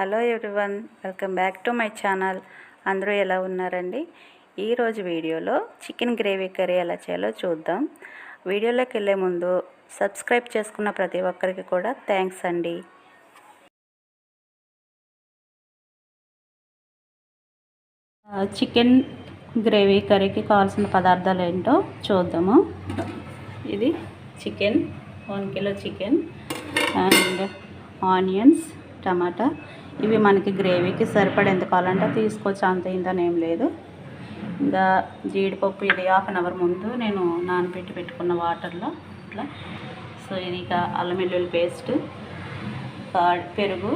Hello everyone welcome back to my channel. అందరూ ఎలా ఉన్నారండి? ఈరోజు వీడియోలో చికెన్ గ్రేవీ కర్రీ ఎలా చేయాలో చూద్దాం. వీడియోలోకి వెళ్ళే ముందు సబ్స్క్రైబ్ చేసుకున్న ప్రతి ఒక్కరికి కూడా థ్యాంక్స్ అండి. చికెన్ గ్రేవీ కర్రీకి కావాల్సిన పదార్థాలు ఏంటో చూద్దాము. ఇది chicken one kilo chicken and onions tomato. ఇవి మనకి గ్రేవీకి సరిపడేంత కావాలంటే తీసుకోవచ్చు. అంత ఇంతనేం ఏం లేదు. ఇంకా జీడిపప్పు ఇది హాఫ్ అన్ అవర్ ముందు నేను నానబెట్టి పెట్టుకున్న వాటర్లో ఇట్లా. సో ఇది ఇక అల్లం వెల్లుల్లి పేస్ట్ పెరుగు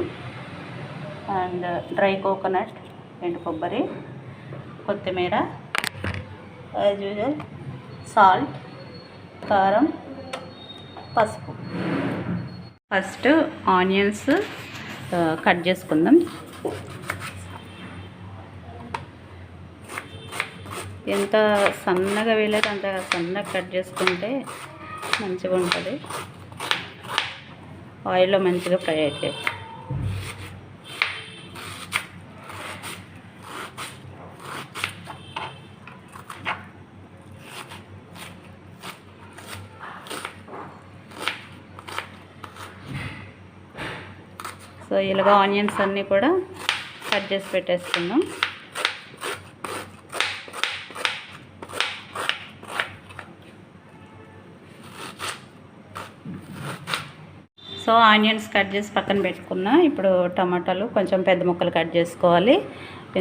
అండ్ డ్రై కోకోనట్ ఎండు కొబ్బరి కొత్తిమీర యాజ్ యూజువల్ సాల్ట్ కారం పసుపు. ఫస్ట్ ఆనియన్స్ కట్ చేసుకుందాం. ఎంత సన్నగా వేయలేదు అంత సన్నగా కట్ చేసుకుంటే మంచిగా ఉంటుంది ఆయిల్లో మంచిగా ఫ్రై అవుతాయి సో ఇలాగ ఆనియన్స్ అన్నీ కూడా కట్ చేసి పెట్టేసుకుందాం. సో ఆనియన్స్ కట్ చేసి పక్కన పెట్టుకున్నా. ఇప్పుడు టమాటాలు కొంచెం పెద్ద ముక్కలు కట్ చేసుకోవాలి.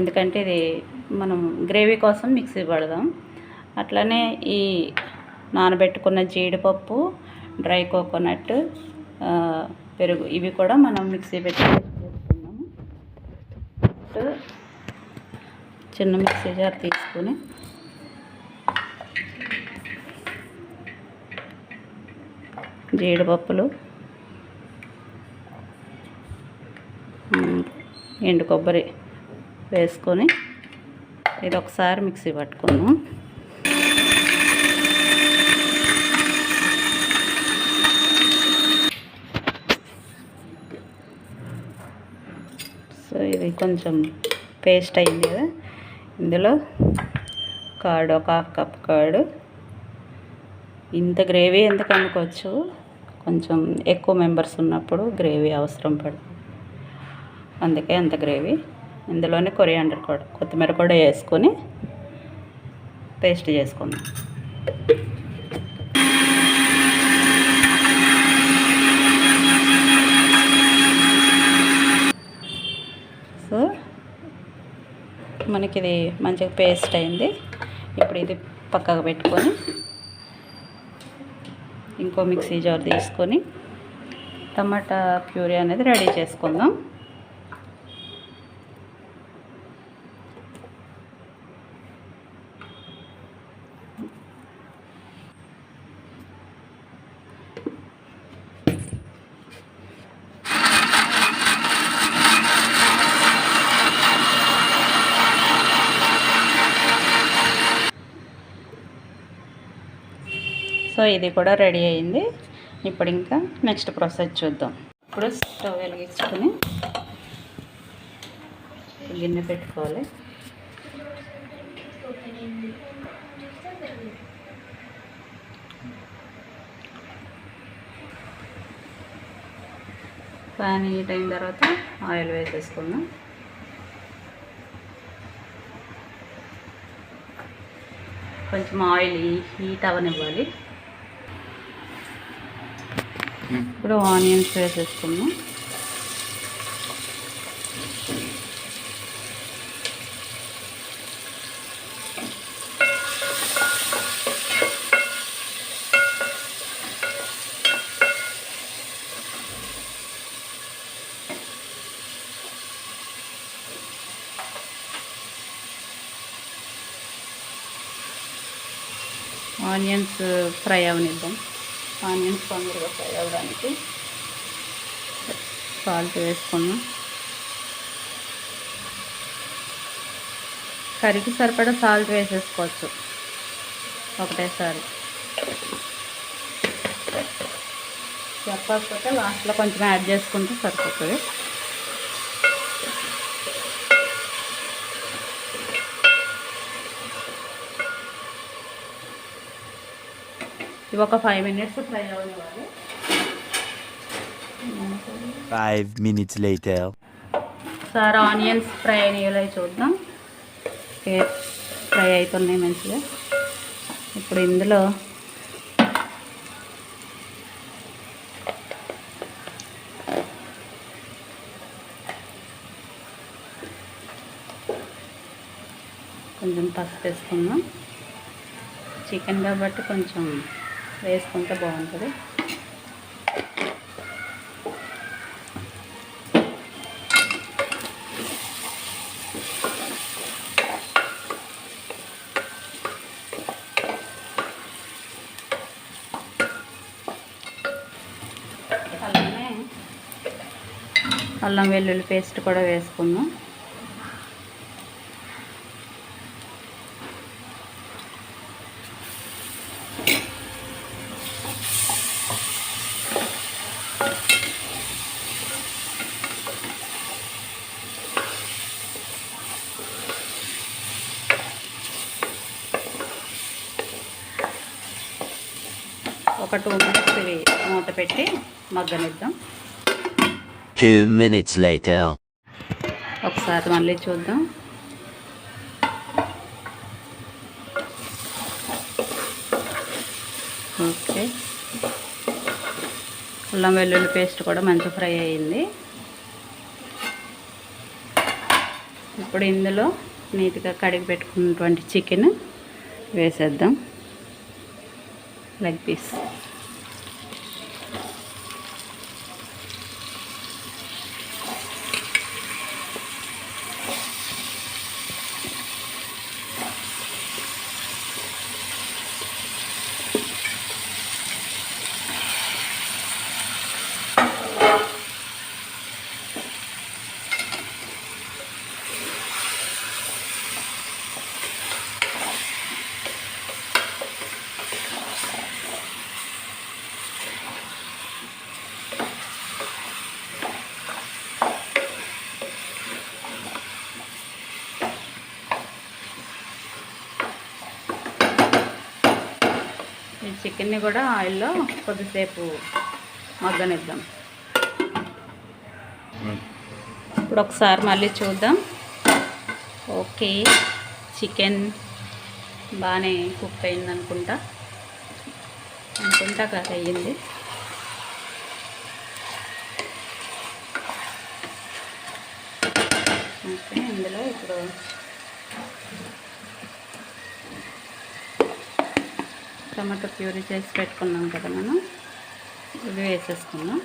ఎందుకంటే ఇది మనం గ్రేవీ కోసం మిక్సీ పడదాం. అట్లనే ఈ నానబెట్టుకున్న జీడిపప్పు డ్రై కోకోనట్ పెరుగు. ఇవి కూడా మనం మిక్సీ పెట్టి చేసుకున్నాము చిన్న మిక్సీ జార్ తీసుకొని జీడిపప్పులు ఎండు కొబ్బరి వేసుకొని ఇది ఒకసారి మిక్సీ పట్టుకున్నాం సో ఇది కొంచెం పేస్ట్ అయింది కదా. ఇందులో కర్డ్ ఒక హాఫ్ కప్ కర్డ్ ఇంత గ్రేవీ ఎందుకు అనుకోవచ్చు? కొంచెం ఎక్కువ మెంబర్స్ ఉన్నప్పుడు గ్రేవీ అవసరం పడుతుంది అందుకే అంత గ్రేవీ ఇందులోనే కొరియాండర్ కూడా కొత్తిమీర కూడా వేసుకొని పేస్ట్ చేసుకుందాం సో మనకి ఇది మంచిగా పేస్ట్ అయింది. ఇప్పుడు ఇది పక్కకు పెట్టుకొని ఇంకో మిక్సీ జార్ తీసుకొని టమాటా ప్యూరీ అనేది రెడీ చేసుకుందాం. ఇది కూడా రెడీ అయింది. ఇప్పుడు ఇంకా నెక్స్ట్ ప్రాసెస్ చూద్దాం. ఇప్పుడు స్టవ్ వెలిగించుకొని గిన్నె పెట్టుకోవాలి. ప్యాన్ హీట్ అయిన తర్వాత ఆయిల్ వేసేసుకుందాం. కొంచెం ఆయిల్ హీట్ అవనివ్వాలి ఇప్పుడు ఆనియన్స్ వేసేసుకుందాం ఆనియన్స్ ఫ్రై అవనిద్దాం ఆనియన్స్ తొందరగా ఫ్రై అవ్వడానికి సాల్ట్ వేసుకున్నాం. కర్రీకి సరిపడా సాల్ట్ వేసేసుకోవచ్చు. ఒకటేసారి. చెప్పకపోతే లాస్ట్లో కొంచెం యాడ్ చేసుకుంటే సరిపోతుంది. ఇవి ఒక ఫైవ్ మినిట్స్ ఫ్రై అవ్వనివ్వాలి. Five minutes later. Sir onions fry అయినాయి చూద్దాం. ఫ్రై అవుతున్నాయి మంచిగా. ఇప్పుడు ఇందులో కొంచెం పసుపు వేసుకుందాం. చికెన్ కాబట్టి కొంచెం వేసుకుంటే బాగుంటుంది. అల్లం వెల్లుల్లి పేస్ట్ కూడా వేసుకున్నాం. ఒక టూ మినిట్స్ ఇవి మూత పెట్టి మగ్గనిద్దాం. ఒకసారి మళ్ళీ చూద్దాం. ఓకే. అల్లం వెల్లుల్లి పేస్ట్ కూడా మంచి ఫ్రై అయ్యింది ఇప్పుడు ఇందులో నీట్గా కడిగి పెట్టుకున్నటువంటి చికెన్ వేసేద్దాం. like this చికెన్ని కూడా ఆయిల్లో కొద్దిసేపు మగ్గనిద్దాం. ఇప్పుడు ఒకసారి మళ్ళీ చూద్దాం. ఓకే చికెన్ బాగానే కుక్ అయింది అనుకుంటా. అనుకుంటా కదా అయ్యింది. ఓకే ఇందులో ఇప్పుడు టమాటో ప్యూరీ చేసి పెట్టుకున్నాం కదా మనం. ఇది వేసేసుకున్నాం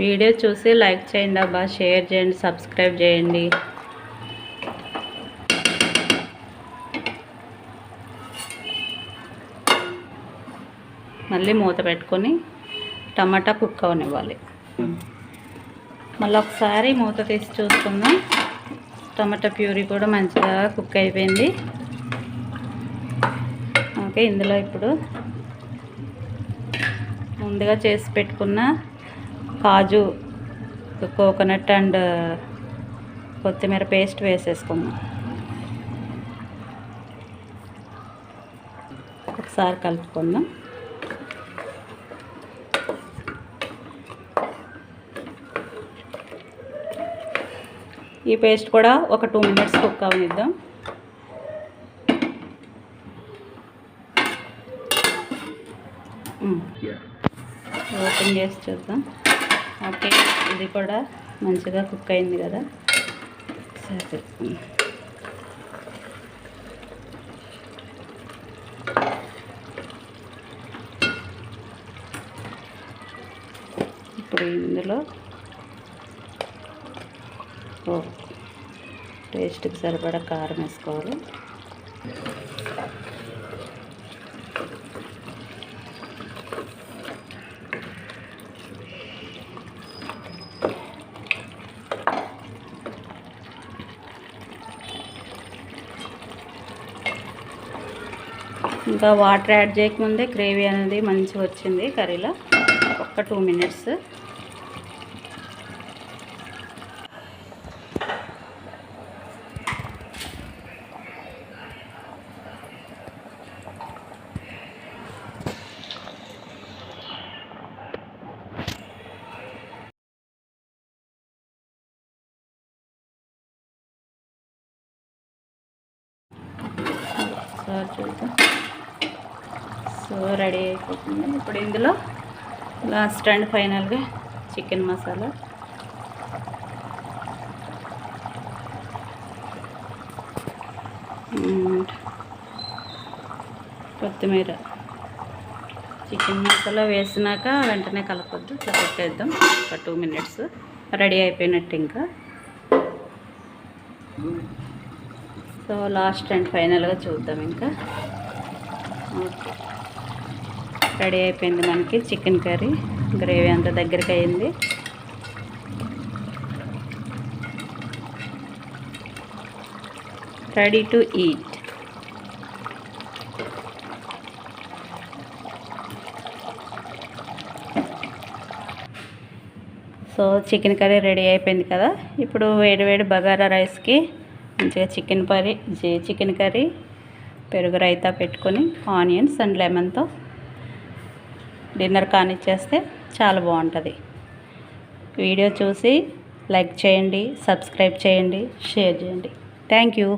వీడియో చూసి లైక్ చేయండి అబ్బా షేర్ చేయండి సబ్స్క్రైబ్ చేయండి. మళ్ళీ మూత పెట్టుకొని టమాటా కుక్ అవనివ్వాలి. మళ్ళీ ఒకసారి మూత తీసి చూసుకుందాం. టమాటా ప్యూరీ కూడా మంచిగా కుక్ అయిపోయింది. ఓకే ఇందులో ఇప్పుడు ముందుగా చేసి పెట్టుకున్న కాజు కోకోనట్ అండ్ కొత్తిమీర పేస్ట్ వేసేసుకుందాం. ఒకసారి కలుపుకుందాం. ఈ పేస్ట్ కూడా ఒక టూ మినిట్స్ కుక్ అవనిద్దాం. ఓపెన్ చేసి చూద్దాం. ఓకే. ఇది కూడా మంచిగా కుక్ అయింది కదా. సరే. ఇప్పుడు ఇందులో టేస్ట్కి సరిపడా కారం వేసుకోవాలి. ఇంకా వాటర్ యాడ్ చేయకముందే గ్రేవీ అనేది మంచిగా వచ్చింది కర్రీలో. ఒక్క టూ మినిట్స్. చూద్దాం. రెడీ అయిపోతుంది. ఇప్పుడు ఇందులో లాస్ట్ అండ్ ఫైనల్గా చికెన్ మసాలా. కొత్తిమీర. చికెన్ మసాలా వేసినాక వెంటనే కలపొద్దు. ఇట్లా పెట్టేద్దాం ఒక టూ మినిట్స్ రెడీ అయిపోయినట్టు ఇంకా. సో లాస్ట్ అండ్ ఫైనల్గా చూద్దాం ఇంకా. ఓకే. రెడీ అయిపోయింది మనకి చికెన్ కర్రీ. గ్రేవీ అంతా దగ్గరికి అయింది. Ready to eat so chicken curry ready అయిపోయింది కదా? ఇప్పుడు వేడి వేడి బగారా రైస్కి మంచిగా చికెన్ కర్రీ చికెన్ కర్రీ పెరుగు రైతా పెట్టుకొని ఆనియన్స్ అండ్ లెమన్తో డిన్నర్ కానిచ్చేస్తే చాలా బాగుంటుంది. వీడియో చూసి లైక్ చేయండి సబ్స్క్రైబ్ చేయండి షేర్ చేయండి. Thank you.